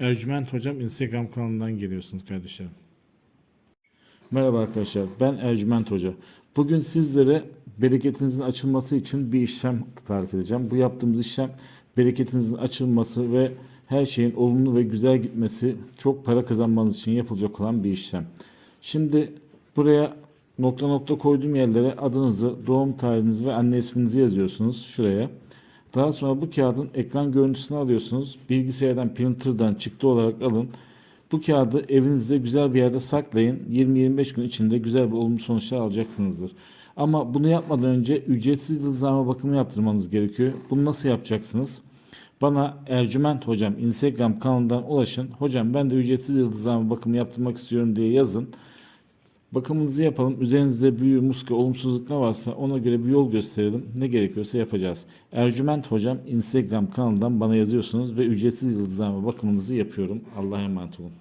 Ercüment Hocam Instagram kanalından geliyorsunuz kardeşlerim. Merhaba arkadaşlar ben Ercüment Hoca. Bugün sizlere bereketinizin açılması için bir işlem tarif edeceğim. Bu yaptığımız işlem bereketinizin açılması ve her şeyin olumlu ve güzel gitmesi, çok para kazanmanız için yapılacak olan bir işlem. Şimdi buraya nokta nokta koyduğum yerlere adınızı, doğum tarihinizi ve anne isminizi yazıyorsunuz şuraya. Daha sonra bu kağıdın ekran görüntüsünü alıyorsunuz. Bilgisayardan, printer'dan çıktı olarak alın. Bu kağıdı evinizde güzel bir yerde saklayın. 20-25 gün içinde güzel bir olumlu sonuçlar alacaksınızdır. Ama bunu yapmadan önce ücretsiz yıldızlama bakımı yaptırmanız gerekiyor. Bunu nasıl yapacaksınız? Bana Ercüment Hocam Instagram kanalından ulaşın. Hocam ben de ücretsiz yıldızlama bakımı yaptırmak istiyorum diye yazın. Bakımınızı yapalım. Üzerinizde büyü, muska, olumsuzluk ne varsa ona göre bir yol gösterelim. Ne gerekiyorsa yapacağız. Ercüment Hocam Instagram kanalından bana yazıyorsunuz ve ücretsiz yıldızlama bakımınızı yapıyorum. Allah'a emanet olun.